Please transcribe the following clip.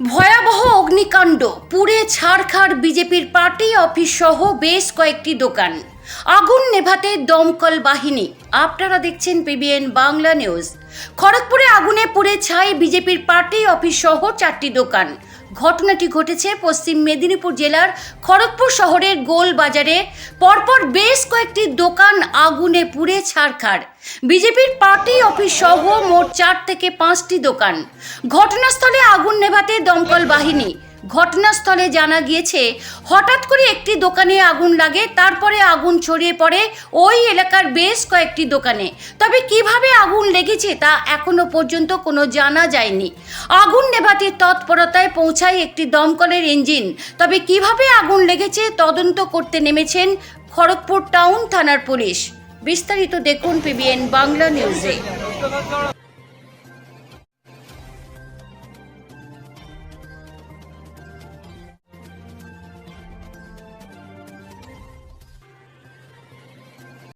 ভয়াবহ অগ্নিকাণ্ড। পুড়ে ছাড়খাড় বিজেপির পার্টি অফিস সহ বেশ কয়েকটি দোকান। আগুন নেভাতে দমকল বাহিনী। আপনারা দেখছেন পিবিএন বাংলা নিউজ। খড়গপুরে আগুনে পুড়ে ছাই বিজেপির পার্টি অফিস সহ চারটি দোকান। ঘটনাটি ঘটেছে পশ্চিম মেদিনীপুর জেলার খড়গপুর শহরের গোল বাজারে। পরপর বেশ কয়েকটি দোকান আগুনে পুড়ে ছাড়খাড়। বিজেপির পার্টি অফিস সহ মোট চার থেকে পাঁচটি দোকান। ঘটনাস্থলে আগুন নেভাতে দমকল বাহিনী। ঘটনাস্থলে জানা গিয়েছে, হঠাৎ করে একটি দোকানে আগুন লাগে, তারপরে আগুন ছড়িয়ে পড়ে ওই এলাকার বেশ কয়েকটি দোকানে। তবে কীভাবে আগুন লেগেছে তা এখনও পর্যন্ত কোনো জানা যায়নি। আগুন নেভাতে তৎপরতায় পৌঁছায় একটি দমকলের ইঞ্জিন। তবে কীভাবে আগুন লেগেছে তদন্ত করতে নেমেছেন খড়গপুর টাউন থানার পুলিশ। বিস্তারিত দেখুন পিবিএন বাংলা নিউজে।